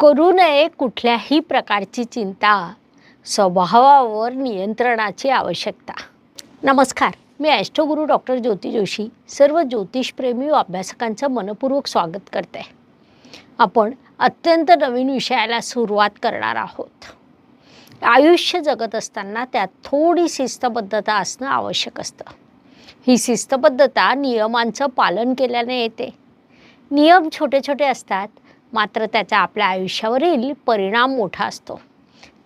करू नये कुठल्याही प्रकारची चिंता स्वभावावर नियंत्रणाची आवश्यकता. नमस्कार मी ॲस्ट्रोगुरू डॉक्टर ज्योती जोशी सर्व ज्योतिषप्रेमी व अभ्यासकांचं मनपूर्वक स्वागत करते. आपण अत्यंत नवीन विषयाला सुरुवात करणार आहोत. आयुष्य जगत असताना त्यात थोडी शिस्तबद्धता असणं आवश्यक असतं. ही शिस्तबद्धता नियमांचं पालन केल्याने येते. नियम छोटे छोटे असतात मात्र त्याचा आपल्या आयुष्यावरील परिणाम मोठा असतो.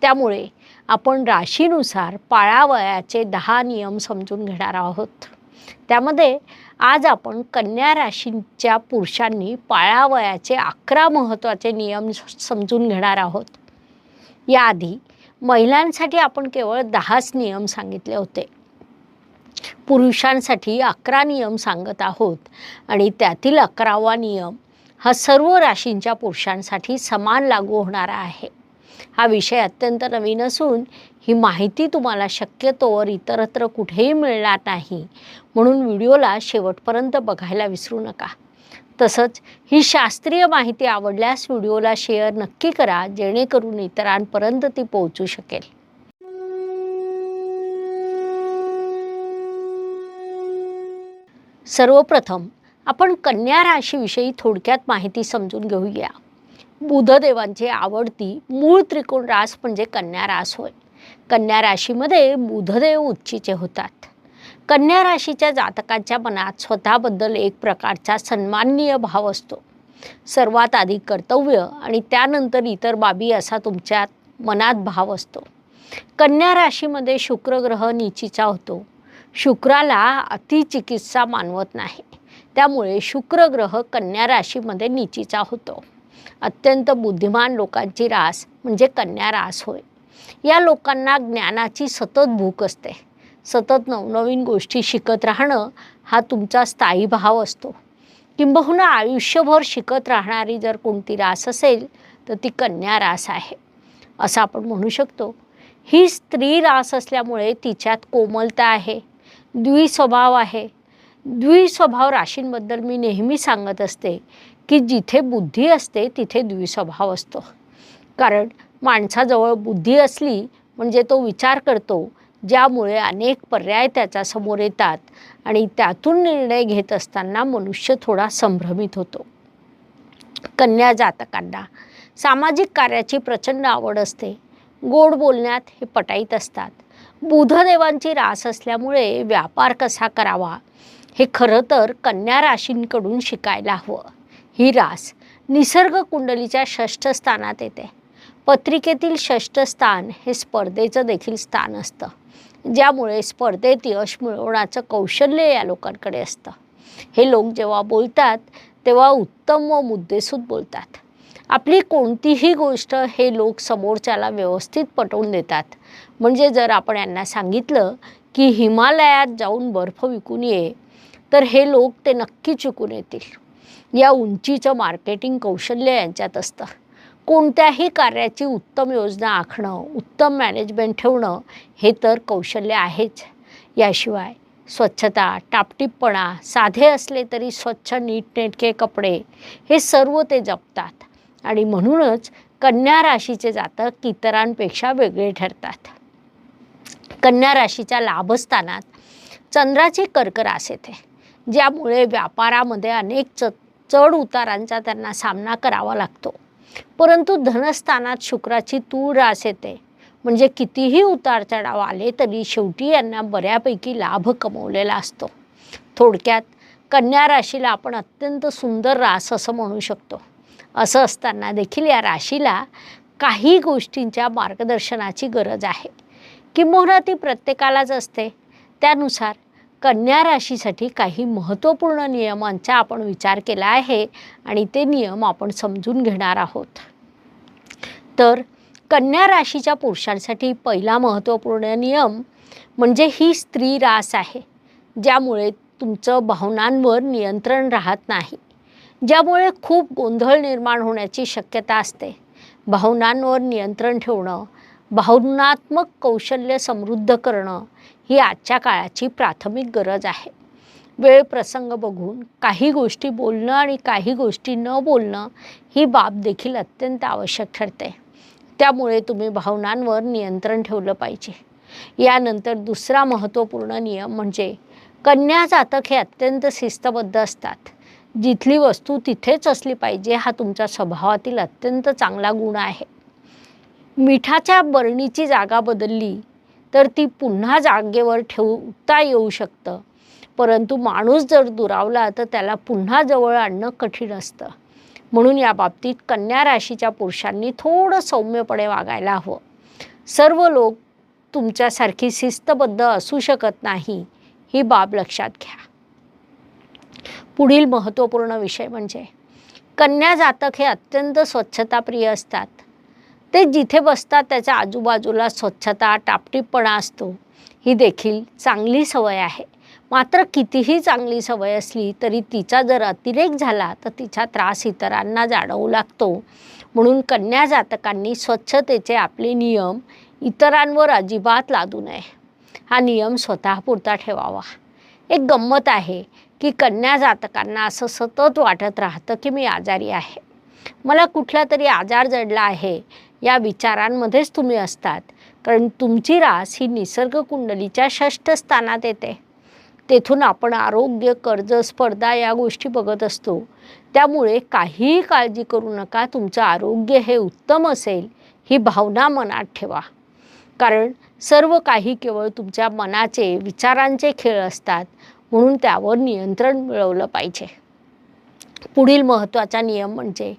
त्यामुळे आपण राशीनुसार पाळावयाचे दहा नियम समजून घेणार आहोत. त्यामध्ये आज आपण कन्या राशींच्या पुरुषांनी पाळावयाचे अकरा महत्त्वाचे नियम समजून घेणार आहोत. याआधी महिलांसाठी आपण केवळ दहाच नियम सांगितले होते. पुरुषांसाठी अकरा नियम सांगत आहोत आणि त्यातील अकरावा नियम हा सर्व राशींच्या पुरुषांसाठी समान लागू होणारा आहे. हा विषय अत्यंत नवीन असून ही माहिती तुम्हाला शक्यतोवर इतरत्र कुठेही मिळणार नाही. म्हणून व्हिडिओला शेवटपर्यंत बघायला विसरू नका. तसंच ही शास्त्रीय माहिती आवडल्यास व्हिडिओला शेअर नक्की करा जेणेकरून इतरांपर्यंत ती पोहोचू शकेल. सर्वप्रथम आपण कन्या राशीविषयी थोडक्यात माहिती समजून घेऊया. बुधदेवांची आवडती मूळ त्रिकोण रास म्हणजे कन्या रास होय. कन्या राशीमध्ये बुधदेव उच्चीचे होतात. कन्या राशीच्या जातकांच्या मनात स्वतःबद्दल एक प्रकारचा सन्माननीय भाव असतो. सर्वात आधी कर्तव्य आणि त्यानंतर इतर बाबी असा तुमच्या मनात भाव असतो. कन्या राशीमध्ये शुक्रग्रह निचीचा होतो. शुक्राला अतिचिकित्सा मानवत नाही. त्यामुळे शुक्रग्रह कन्या राशीमध्ये निचीचा होतो. अत्यंत बुद्धिमान लोकांची रास म्हणजे कन्या रास होय. या लोकांना ज्ञानाची सतत भूक असते. सतत नवनवीन गोष्टी शिकत राहणं हा तुमचा स्थायी भाव असतो. किंबहुना आयुष्यभर शिकत राहणारी जर कोणती रास असेल तर ती कन्या रास आहे. असं आपण म्हणू शकतो. ही स्त्री रास असल्यामुळे तिच्यात कोमलता आहे. द्विस्वभाव आहे. द्विस्वभाव राशींबद्दल मी नेहमी सांगत असते की जिथे बुद्धी असते तिथे द्विस्वभाव असतो. कारण माणसाजवळ बुद्धी असली म्हणजे तो विचार करतो ज्यामुळे अनेक पर्याय त्याच्यासमोर येतात आणि त्यातून निर्णय घेत असताना मनुष्य थोडा संभ्रमित होतो. कन्या जातकांना सामाजिक कार्याची प्रचंड आवड असते. गोड बोलण्यात हे पटाईत असतात. बुधदेवांची रास असल्यामुळे व्यापार कसा करावा? हे खरं तर कन्या राशींकडून शिकायला हवं. ही रास निसर्ग कुंडलीच्या षष्ठ स्थानात येते. पत्रिकेतील षष्ठ स्थान हे स्पर्धेचं देखील स्थान असतं. ज्यामुळे स्पर्धेत यश मिळवण्याचं कौशल्य या लोकांकडे असतं. हे लोक जेव्हा बोलतात तेव्हा उत्तम व मुद्देसूद बोलतात. आपली कोणतीही गोष्ट हे लोक समोरच्याला व्यवस्थित पटवून देतात. म्हणजे जर आपण यांना सांगितलं की हिमालयात जाऊन बर्फ विकून ये तर हे लोक ते नक्की चुकून येतील. या उंचीचं मार्केटिंग कौशल्य यांच्यात असतं. कोणत्याही कार्याची उत्तम योजना आखणं उत्तम मॅनेजमेंट ठेवणं हे तर कौशल्य आहेच. याशिवाय स्वच्छता टापटीपणा साधे असले तरी स्वच्छ नीटनेटके कपडे हे सर्व ते जपतात. आणि म्हणूनच कन्या राशीचे जातक इतरांपेक्षा वेगळे ठरतात. कन्या राशीच्या लाभस्थानात चंद्राची कर्क रास येते. ज्यामुळे व्यापारामध्ये अनेक च चढ उतारांचा त्यांना सामना करावा लागतो. परंतु धनस्थानात शुक्राची तूळ रास येते. म्हणजे कितीही उतार चढाव आले तरी शेवटी यांना बऱ्यापैकी लाभ कमवलेला असतो. थोडक्यात कन्या राशीला आपण अत्यंत सुंदर रास असं म्हणू शकतो. असं असताना देखील या राशीला काही गोष्टींच्या मार्गदर्शनाची गरज आहे. किंबहुना ती प्रत्येकालाच असते. त्यानुसार कन्या राशीसाठी काही महत्त्वपूर्ण नियमांचा आपण विचार केला आहे आणि ते नियम आपण समजून घेणार आहोत. तर कन्या राशीच्या पुरुषांसाठी पहिला महत्त्वपूर्ण नियम म्हणजे ही स्त्री रास आहे ज्यामुळे तुमचं भावनांवर नियंत्रण राहत नाही. ज्यामुळे खूप गोंधळ निर्माण होण्याची शक्यता असते. भावनांवर नियंत्रण ठेवणं भावनात्मक कौशल्य समृद्ध करणं ही आजच्या काळाची प्राथमिक गरज आहे. वेळ प्रसंग बघून काही गोष्टी बोलणं आणि काही गोष्टी न बोलणं ही बाब देखील अत्यंत आवश्यक ठरते. त्यामुळे तुम्ही भावनांवर नियंत्रण ठेवलं पाहिजे. यानंतर दुसरा महत्त्वपूर्ण नियम म्हणजे कन्या जातक हे अत्यंत शिस्तबद्ध असतात. जिथली वस्तू तिथेच असली पाहिजे हा तुमच्या स्वभावातील अत्यंत चांगला गुण आहे. मिठाच्या बरणीची जागा बदलली तर ती पुन्हा जागेवर ठेवता येऊ शकतं. परंतु माणूस जर दुरावला तर त्याला पुन्हा जवळ आणणं कठीण असतं. म्हणून या बाबतीत कन्या राशीच्या पुरुषांनी थोडं सौम्यपणे वागायला हवं. सर्व लोक तुमच्यासारखी शिस्तबद्ध असू शकत नाही ही बाब लक्षात घ्या. पुढील महत्त्वपूर्ण विषय म्हणजे कन्या जातक हे अत्यंत स्वच्छताप्रिय असतात. ते जिथे बसतात त्याच्या आजूबाजूला स्वच्छता टापटीपणा असतो. ही देखील चांगली सवय आहे. मात्र कितीही चांगली सवय असली तरी तिचा जर अतिरेक झाला तर तिचा त्रास इतरांना जाणवू लागतो. म्हणून कन्या जातकांनी स्वच्छतेचे आपले नियम इतरांवर अजिबात लादू नये. हा नियम स्वतःपुरता ठेवावा. एक गंमत आहे की कन्या जातकांना असं सतत वाटत राहतं की मी आजारी आहे. मला कुठला तरी आजार जडला आहे या विचारांमध्येच तुम्ही असतात. कारण तुमची रास ही निसर्ग कुंडलीच्या षष्ठ स्थानात येते. तेथून आपण आरोग्य कर्ज स्पर्धा या गोष्टी बघत असतो. त्यामुळे काहीही काळजी करू नका तुमचं आरोग्य हे उत्तम असेल ही भावना मनात ठेवा. कारण सर्व काही केवळ तुमच्या मनाचे विचारांचे खेळ असतात म्हणून त्यावर नियंत्रण मिळवलं पाहिजे. पुढील महत्त्वाचा नियम म्हणजे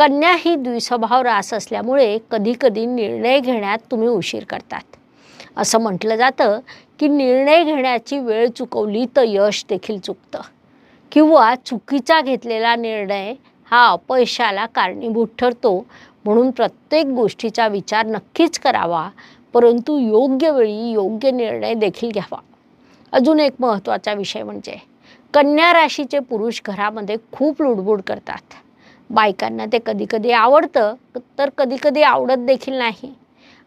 कन्या ही द्विस्वभाव रास असल्यामुळे कधीकधी निर्णय घेण्यात तुम्ही उशीर करतात. असं म्हटलं जातं की निर्णय घेण्याची वेळ चुकवली तर यश देखील चुकतं. किंवा चुकीचा घेतलेला निर्णय हा अपयशाला कारणीभूत ठरतो म्हणून प्रत्येक गोष्टीचा विचार नक्कीच करावा परंतु योग्य वेळी योग्य निर्णय देखील घ्यावा. अजून एक महत्त्वाचा विषय म्हणजे कन्या राशीचे पुरुष घरामध्ये खूप लुडबुड करतात. बायकांना ते कधीकधी आवडतं तर कधीकधी आवडत देखील नाही.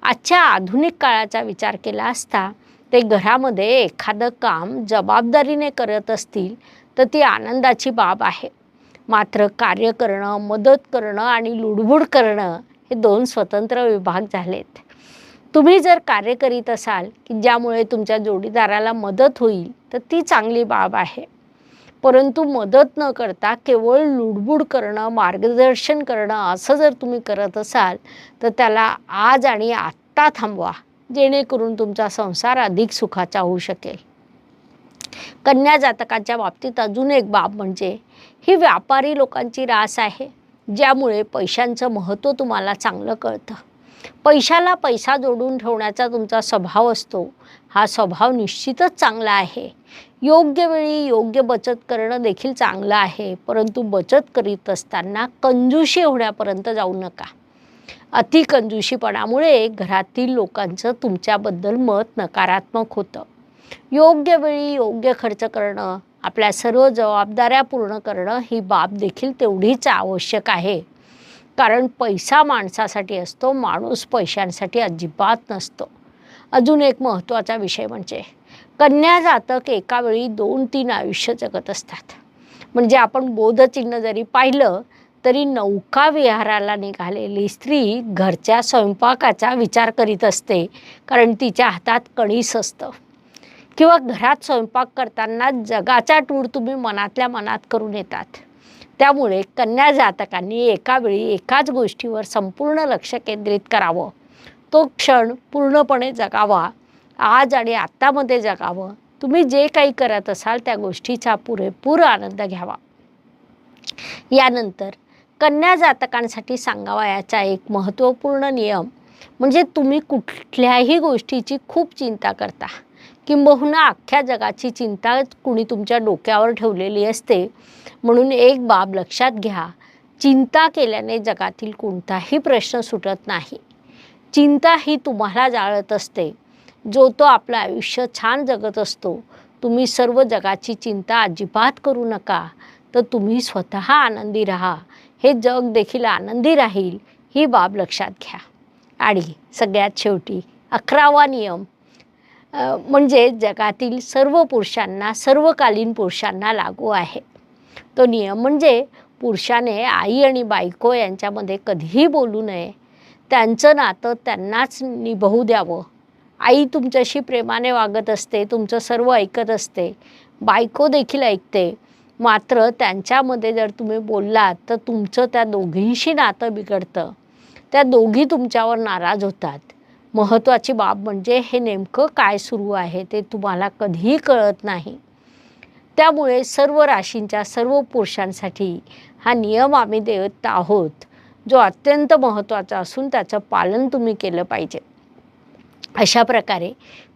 आजच्या आधुनिक काळाचा विचार केला असता ते घरामध्ये एखादं काम जबाबदारीने करत असतील तर ती आनंदाची बाब आहे. मात्र कार्य करणं मदत करणं आणि लुडबुड करणं हे दोन स्वतंत्र विभाग झालेत. तुम्ही जर कार्य करीत असाल की ज्यामुळे तुमच्या जोडीदाराला मदत होईल तर ती चांगली बाब आहे. परंतु मदत न करता केवळ लुडबुड करणं मार्गदर्शन करणं असं जर तुम्ही करत असाल तर त्याला आज आणि आत्ता थांबवा जेणेकरून तुमचा संसार अधिक सुखाचा होऊ शकेल. कन्या जातकाच्या बाबतीत अजून एक बाब म्हणजे ही व्यापारी लोकांची रास आहे ज्यामुळे पैशांचं महत्त्व तुम्हाला चांगलं कळतं. पैशाला पैसा जोडून ठेवण्याचा तुमचा स्वभाव असतो. हा स्वभाव निश्चितच चांगला आहे. योग्य वेळी योग्य बचत करणं देखील चांगलं आहे. परंतु बचत करीत असताना कंजूशी होण्यापर्यंत जाऊ नका. अति कंजूशीपणामुळे घरातील लोकांचं तुमच्याबद्दल मत नकारात्मक होतं. योग्य वेळी योग्य खर्च करणं आपल्या सर्व जबाबदाऱ्या पूर्ण करणं ही बाब देखील तेवढीच आवश्यक आहे. कारण पैसा माणसासाठी असतो माणूस पैशांसाठी अजिबात नसतो. अजून एक महत्त्वाचा विषय म्हणजे कन्या जातक एकावेळी दोन तीन आयुष्य जगत असतात. म्हणजे आपण बोधचिन्ह जरी पाहिलं तरी नौका विहाराला निघालेली स्त्री घरच्या स्वयंपाकाचा विचार करीत असते कारण तिच्या हातात कणीस असतं. किंवा घरात स्वयंपाक करताना जगाचा टूर तुम्ही मनातल्या मनात करून येतात. त्यामुळे कन्या जातकांनी एकावेळी एकाच गोष्टीवर संपूर्ण लक्ष केंद्रित करावं. तो क्षण पूर्णपणे जगावा. आज आणि आत्तामध्ये जगावं. तुम्ही जे काही करत असाल त्या गोष्टीचा पुरेपूर आनंद घ्यावा. यानंतर कन्या जातकांसाठी सांगावयाचा एक महत्त्वपूर्ण नियम म्हणजे तुम्ही कुठल्याही गोष्टीची खूप चिंता करता. किंबहुना अख्ख्या जगाची चिंता कुणी तुमच्या डोक्यावर ठेवलेली असते म्हणून एक बाब लक्षात घ्या. चिंता केल्याने जगातील कोणताही प्रश्न सुटत नाही. चिंता ही तुम्हाला जाळत असते. जो तो आपलं आयुष्य छान जगत असतो तुम्ही सर्व जगाची चिंता अजिबात करू नका. तर तुम्ही स्वतः आनंदी राहा. हे जग देखील आनंदी राहील ही बाब लक्षात घ्या. आणि सगळ्यात शेवटी अकरावा नियम म्हणजे जगातील सर्व पुरुषांना सर्वकालीन पुरुषांना लागू आहे. तो नियम म्हणजे पुरुषाने आई आणि बायको यांच्यामध्ये कधीही बोलू नये. त्यांचं नातं त्यांनाच निभवू द्यावं. आई तुमच्याशी प्रेमाने वागत असते तुमचं सर्व ऐकत असते. बायको देखील ऐकते. मात्र त्यांच्यामध्ये जर तुम्ही बोललात तर तुमचं त्या दोघींशी नातं बिघडतं. त्या दोघी तुमच्यावर नाराज होतात. महत्त्वाची बाब म्हणजे हे नेमकं काय सुरू आहे ते तुम्हाला कधीही कळत नाही. त्यामुळे सर्व राशींच्या सर्व पुरुषांसाठी हा नियम आम्ही देत आहोत जो अत्यंत महत्त्वाचा असून त्याचं पालन तुम्ही केलं पाहिजे. अशा प्रकारे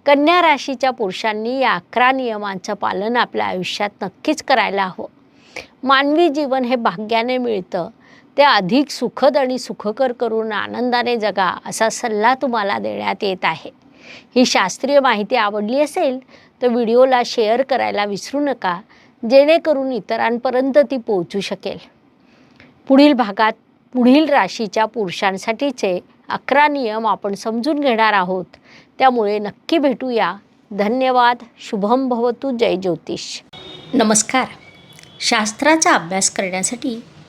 कन्या राशीच्या पुरुषांनी या अकरा नियमांचं पालन आपल्या आयुष्यात नक्कीच करायला हवं. मानवी जीवन हे भाग्याने मिळतं ते अधिक सुखद आणि सुखकर करून आनंदाने जगा असा सल्ला तुम्हाला देण्यात येत आहे. ही शास्त्रीय माहिती आवडली असेल तर व्हिडिओला शेअर करायला विसरू नका जेणेकरून इतरांपर्यंत ती पोहोचू शकेल. पुढील भागात पुढील राशीच्या पुरुषांसाठीचे अकरा नियम आपण समजून घेणार आहोत. त्यामुळे नक्की भेटूया. धन्यवाद. शुभम भवतु. जय ज्योतिष. नमस्कार. शास्त्राचा अभ्यास करण्यासाठी